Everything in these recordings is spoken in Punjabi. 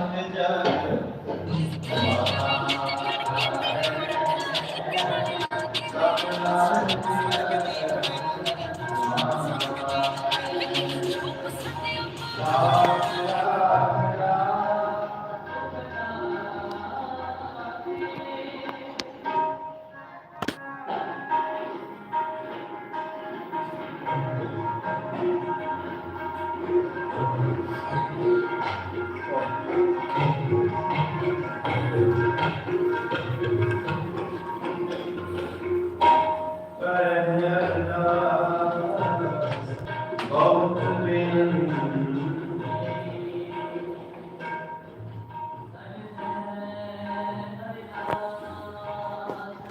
Thank you.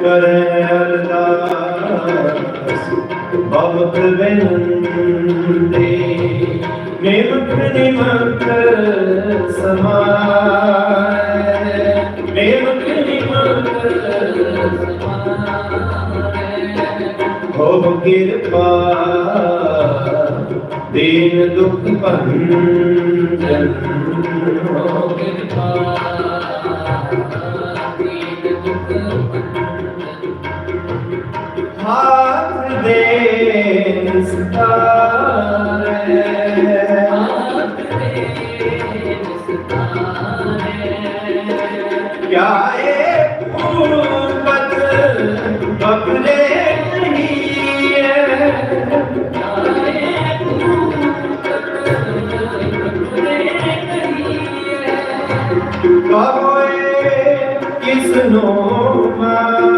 ਕਰੇ ਅਰਦਾਸ ਬਵਕ ਬੇਨੰਤੀ ਨਿਮਕ ਨਿਮਕ ਸਮਾਏ। ਨਿਮਕ ਨਿਮਕ ਹੋ ਕਿਰਪਾ, ਦੀਨ ਦੁਖ ਭੰਜਨ। ਹੋ ਹਾਥ ਦੇ ਸਤਾਰੇ ਕਿਆਏ ਪੂਰਬਤ ਬਕਰੇ ਨਹੀਂ ਹੈ ਕਹੋਏ ਕਿਸ ਨੂੰ ਮਾਰੇ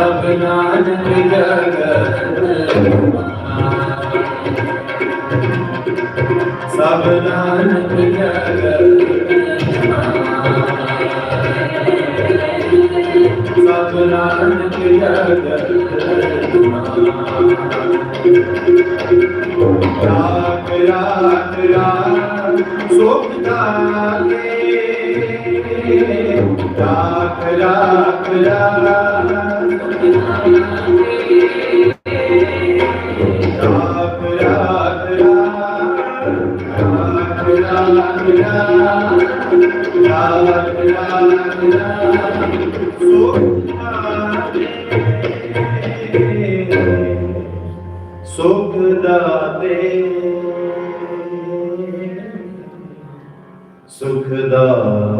ਸਭ ਨਾਨਕ ਜਗਤ ਸਭ ਨਾਨਕ ਜਗਤ ਸਭ ਨਾਨਕ ਜਗਤ ਰਾਤ ਰਾਤ ਰਾਤ ਸੁਖ ਦਾਤੇ ਰਾਖ ਰਾਖ ਰਾਖ ਰਾਖ ਰਾਖ ਸੁਖ ਦਾਤੇ ਸੁਖ ਦਾਤੇ